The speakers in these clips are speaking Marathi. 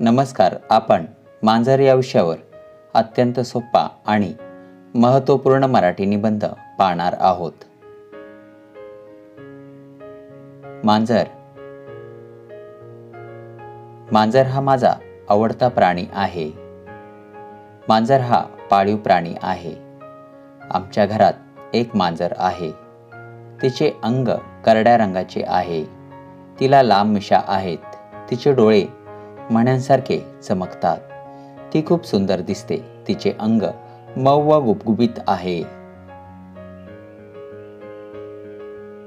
नमस्कार आपण मांजर या विषयावर अत्यंत सोपा आणि महत्त्वपूर्ण मराठी निबंध पाहणार आहोत. मांजर. मांजर हा माझा आवडता प्राणी आहे. मांजर हा पाळीव प्राणी आहे. आमच्या घरात एक मांजर आहे. तिचे अंग करड्या रंगाचे आहे. तिला लांब मिशा आहेत. तिचे डोळे मण्यांसारखे चमकतात. ती खूप सुंदर दिसते. तिचे अंग मऊ व गुबगुबीत आहे.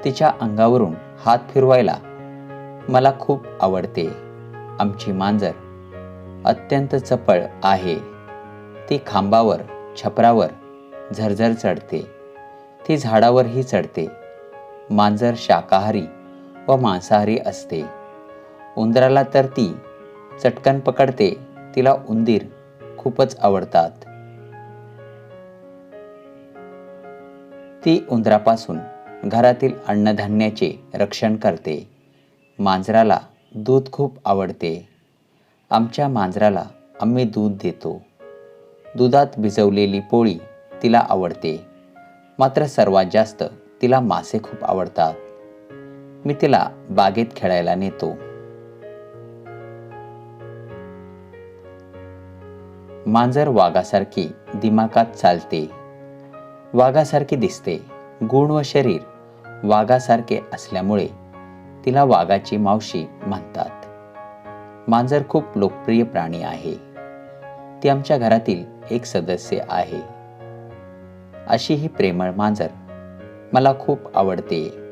तिच्या अंगावरून हात फिरवायला मला खूप आवडते. आमची मांजर अत्यंत चपळ आहे. ती खांबावर छपरावर झरझर चढते. ती झाडावरही चढते. मांजर शाकाहारी व मांसाहारी असते. उंदराला तर ती चटकन पकडते. तिला उंदीर खूपच आवडतात. ती उंदरापासून घरातील अन्नधान्याचे रक्षण करते. मांजराला दूध खूप आवडते. आमच्या मांजराला आम्ही दूध देतो. दुधात भिजवलेली पोळी तिला आवडते. मात्र सर्वात जास्त तिला मासे खूप आवडतात. मी तिला बागेत खेळायला नेतो. मांजर वाघासारखी दिमाकात चालते. वाघासारखी दिसते. गुण व शरीर वाघासारखे असल्यामुळे तिला वाघाची मावशी म्हणतात. मांजर खूप लोकप्रिय प्राणी आहे. ती आमच्या घरातील एक सदस्य आहे. अशी ही प्रेमळ मांजर मला खूप आवडते.